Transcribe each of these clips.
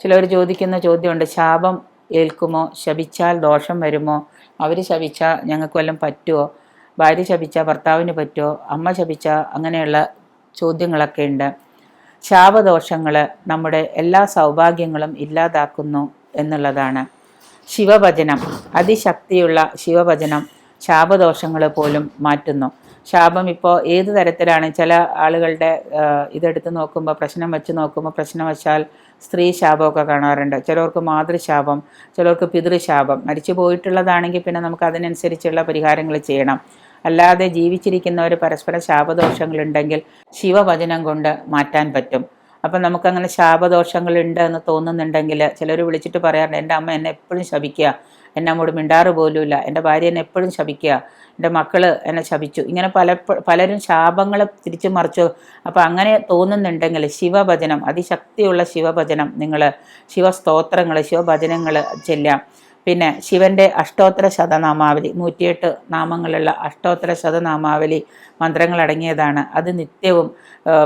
ചിലവർ ചോദിക്കുന്ന ചോദ്യമുണ്ട് ശാപം ഏൽക്കുമോ? ശപിച്ചാൽ ദോഷം വരുമോ? അവർ ശപിച്ചാൽ ഞങ്ങൾക്ക് വല്ലതും പറ്റുമോ ഭാര്യ ശപിച്ചാൽ ഭർത്താവിന് പറ്റുമോ അമ്മ ശപിച്ചാൽ അങ്ങനെയുള്ള ചോദ്യങ്ങളൊക്കെ ഉണ്ട്. ശാപദോഷങ്ങൾ നമ്മുടെ എല്ലാ സൗഭാഗ്യങ്ങളും ഇല്ലാതാക്കുന്നു എന്നുള്ളതാണ്. ശിവഭജനം അതിശക്തിയുള്ള ശിവഭജനം ശാപദോഷങ്ങൾ പോലും മാറ്റുന്നു. ശാപം ഇപ്പോൾ ഏത് തരത്തിലാണ്? ചില ആളുകളുടെ ഇതെടുത്ത് നോക്കുമ്പോൾ പ്രശ്നം വെച്ച് നോക്കുമ്പോൾ പ്രശ്നം വെച്ചാൽ സ്ത്രീ ശാപമൊക്കെ കാണാറുണ്ട്. ചിലർക്ക് മാതൃശാപം ചിലർക്ക് പിതൃശാപം. മരിച്ചു പോയിട്ടുള്ളതാണെങ്കിൽ പിന്നെ നമുക്ക് അതിനനുസരിച്ചുള്ള പരിഹാരങ്ങൾ ചെയ്യണം. അല്ലാതെ ജീവിച്ചിരിക്കുന്നവർ പരസ്പര ശാപദോഷങ്ങളുണ്ടെങ്കിൽ ശിവവചനം കൊണ്ട് മാറ്റാൻ പറ്റും. അപ്പം നമുക്കങ്ങനെ ശാപദോഷങ്ങളുണ്ട് എന്ന് തോന്നുന്നുണ്ടെങ്കിൽ ചിലർ വിളിച്ചിട്ട് പറയാറുണ്ട് എന്റെ അമ്മ എന്നെ എപ്പോഴും ശപിക്കുക. എന്നെ അങ്ങോട്ട് മിണ്ടാറ് പോലുമില്ല. എന്റെ ഭാര്യ എന്നെ എപ്പോഴും ശപിക്കുക. എന്റെ മക്കൾ എന്നെ ശപിച്ചു. ഇങ്ങനെ പല പലരും ശാപങ്ങൾ തിരിച്ചു മറിച്ചു. അപ്പോൾ അങ്ങനെ തോന്നുന്നുണ്ടെങ്കിൽ ശിവഭജനം അതിശക്തിയുള്ള ശിവഭജനം നിങ്ങൾ ശിവസ്തോത്രങ്ങൾ ശിവഭജനങ്ങൾ ചെല്ലാം. പിന്നെ ശിവന്റെ അഷ്ടോത്തര ശതനാമാവലി നൂറ്റിയെട്ട് നാമങ്ങളുള്ള അഷ്ടോത്തര ശതനാമാവലി മന്ത്രങ്ങളടങ്ങിയതാണ്. അത് നിത്യവും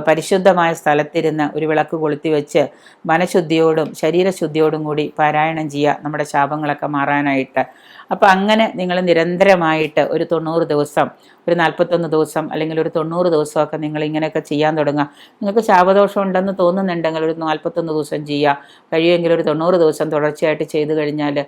പരിശുദ്ധമായ സ്ഥലത്തിരുന്ന് ഒരു വിളക്ക് കൊളുത്തി വെച്ച് മനഃശുദ്ധിയോടും ശരീരശുദ്ധിയോടും കൂടി പാരായണം ചെയ്യുക നമ്മുടെ ശാപങ്ങളൊക്കെ മാറാനായിട്ട്. അപ്പോൾ അങ്ങനെ നിങ്ങൾ നിരന്തരമായിട്ട് ഒരു തൊണ്ണൂറ് ദിവസം ഒരു നാൽപ്പത്തൊന്ന് ദിവസം അല്ലെങ്കിൽ ഒരു തൊണ്ണൂറ് ദിവസമൊക്കെ നിങ്ങൾ ഇങ്ങനെയൊക്കെ ചെയ്യാൻ തുടങ്ങുക. നിങ്ങൾക്ക് ശാപദോഷം ഉണ്ടെന്ന് തോന്നുന്നുണ്ടെങ്കിൽ ഒരു നാൽപ്പത്തൊന്ന് ദിവസം ചെയ്യുക. കഴിയുമെങ്കിൽ ഒരു തൊണ്ണൂറ് ദിവസം തുടർച്ചയായിട്ട് ചെയ്തു കഴിഞ്ഞാൽ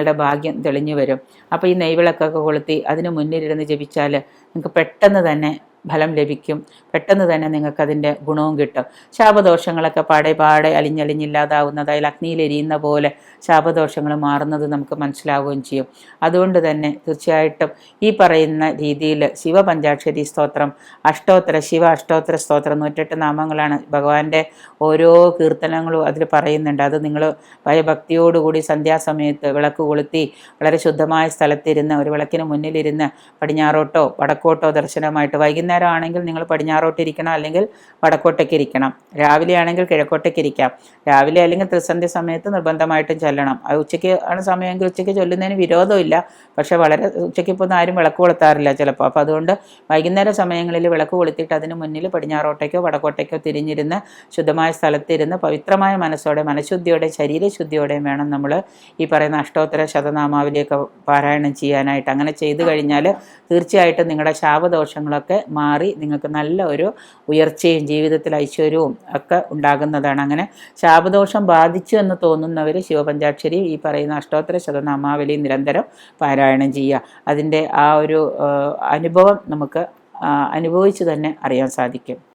നിങ്ങളുടെ ഭാഗ്യം തെളിഞ്ഞു വരും. അപ്പോൾ ഈ നെയ്വിളക്കൊക്കെ കൊളുത്തി അതിന് മുന്നിലിരുന്ന് ജപിച്ചാൽ നിങ്ങൾക്ക് പെട്ടെന്ന് തന്നെ ഫലം ലഭിക്കും. പെട്ടെന്ന് തന്നെ നിങ്ങൾക്കതിന്റെ ഗുണവും കിട്ടും. ശാപദോഷങ്ങളൊക്കെ പാടെ പാടെ അലിഞ്ഞലിഞ്ഞില്ലാതാവുന്നത് അഗ്നിയിൽ എരിയുന്ന പോലെ ശാപദോഷങ്ങൾ മാറുന്നത് നമുക്ക് മനസ്സിലാവുകയും ചെയ്യും. അതുകൊണ്ട് തന്നെ തീർച്ചയായിട്ടും ഈ പറയുന്ന രീതിയിൽ ശിവപഞ്ചാക്ഷരി സ്തോത്രം അഷ്ടോത്തര ശിവ അഷ്ടോത്തര സ്തോത്രം നൂറ്റെട്ട് നാമങ്ങളാണ് ഭഗവാന്റെ ഓരോ കീർത്തനങ്ങളും അതിൽ പറയുന്നുണ്ട്. അത് നിങ്ങൾ ഭയഭക്തിയോടുകൂടി സന്ധ്യാസമയത്ത് വിളക്ക് കൊളുത്തി വളരെ ശുദ്ധമായ സ്ഥലത്തിരുന്ന് ഒരു വിളക്കിന് മുന്നിലിരുന്ന് പടിഞ്ഞാറോട്ടോ വടക്കോട്ടോ ദർശനമായിട്ട് വൈകുന്നേരം ആണെങ്കിൽ നിങ്ങൾ പടിഞ്ഞാറോട്ട് ഇരിക്കണം അല്ലെങ്കിൽ വടക്കോട്ടേക്ക് ഇരിക്കണം രാവിലെ ആണെങ്കിൽ കിഴക്കോട്ടേക്ക് ഇരിക്കാം രാവിലെ അല്ലെങ്കിൽ ത്രിസന്ധ്യ സമയത്ത് നിർബന്ധമായിട്ടും ചെല്ലണം. അത് ഉച്ചയ്ക്ക് ആണ് സമയമെങ്കിൽ ഉച്ചയ്ക്ക് ചൊല്ലുന്നതിന് വിരോധമില്ല. പക്ഷെ വളരെ ഉച്ചയ്ക്ക് ഇപ്പോൾ ആരും വിളക്ക് കൊളുത്താറില്ല ചിലപ്പോൾ. അപ്പോൾ അതുകൊണ്ട് വൈകുന്നേര സമയങ്ങളിൽ വിളക്ക് കൊളുത്തിയിട്ട് അതിന് മുന്നിൽ പടിഞ്ഞാറോട്ടേക്കോ വടക്കോട്ടേക്കോ തിരിഞ്ഞിരുന്ന് ശുദ്ധമായ സ്ഥലത്തിരുന്ന് പവിത്രമായ മനസ്സോടെ മനഃശുദ്ധിയോടെ ശരീരശുദ്ധിയോടെയും വേണം നമ്മൾ ഈ പറയുന്ന അഷ്ടോത്തര ശതനാമാവലിയൊക്കെ പാരായണം ചെയ്യാനായിട്ട്. അങ്ങനെ ചെയ്തു കഴിഞ്ഞാൽ തീർച്ചയായിട്ടും നിങ്ങളുടെ ശാപദോഷങ്ങളൊക്കെ മാറി നിങ്ങൾക്ക് നല്ല ഒരു ഉയർച്ചയും ജീവിതത്തിൽ ഐശ്വര്യവും ഒക്കെ ഉണ്ടാകുന്നതാണ്. അങ്ങനെ ശാപദോഷം ബാധിച്ചു എന്ന് തോന്നുന്നവർ ശിവപഞ്ചാക്ഷരി ഈ പറയുന്ന അഷ്ടോത്തര ശതനാമാവലി നിരന്തരം പാരായണം ചെയ്യുക. അതിന്റെ ആ ഒരു അനുഭവം നമുക്ക് അനുഭവിച്ചു തന്നെ അറിയാൻ സാധിക്കും.